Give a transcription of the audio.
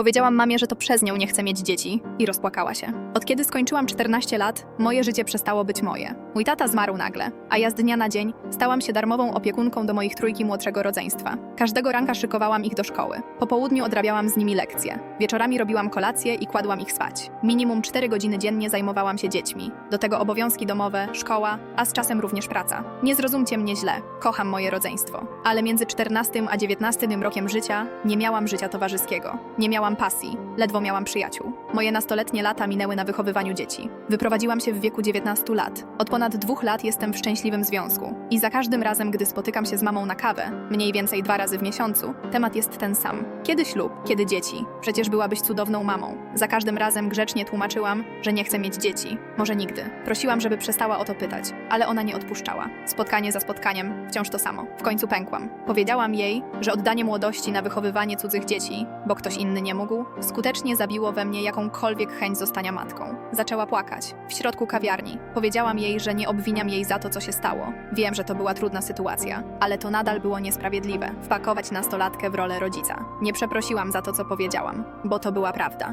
Powiedziałam mamie, że to przez nią nie chcę mieć dzieci i rozpłakała się. Od kiedy skończyłam 14 lat, moje życie przestało być moje. Mój tata zmarł nagle, a ja z dnia na dzień stałam się darmową opiekunką do moich trójki młodszego rodzeństwa. Każdego ranka szykowałam ich do szkoły. Po południu odrabiałam z nimi lekcje. Wieczorami robiłam kolację i kładłam ich spać. Minimum 4 godziny dziennie zajmowałam się dziećmi. Do tego obowiązki domowe, szkoła, a z czasem również praca. Nie zrozumcie mnie źle, kocham moje rodzeństwo. Ale między 14 a 19 rokiem życia nie miałam życia towarzyskiego. Nie miałam pasji, ledwo miałam przyjaciół. Moje nastoletnie lata minęły na wychowywaniu dzieci. Wyprowadziłam się w wieku 19 lat. Od ponad dwóch lat jestem w szczęśliwym związku. I za każdym razem, gdy spotykam się z mamą na kawę, mniej więcej dwa razy w miesiącu, temat jest ten sam. Kiedy ślub, kiedy dzieci? Przecież byłabyś cudowną mamą. Za każdym razem grzecznie tłumaczyłam, że nie chcę mieć dzieci. Może nigdy. Prosiłam, żeby przestała o to pytać, ale ona nie odpuszczała. Spotkanie za spotkaniem, wciąż to samo. W końcu pękłam. Powiedziałam jej, że oddanie młodości na wychowywanie cudzych dzieci, bo ktoś inny nie mógł, skutecznie zabiło we mnie jakąkolwiek chęć zostania matką. Zaczęła płakać. W środku kawiarni. Powiedziałam jej, że nie obwiniam jej za to, co się stało. Wiem, że to była trudna sytuacja, ale to nadal było niesprawiedliwe. Wpakować nastolatkę w rolę rodzica. Nie przeprosiłam za to, co powiedziałam, bo to była prawda.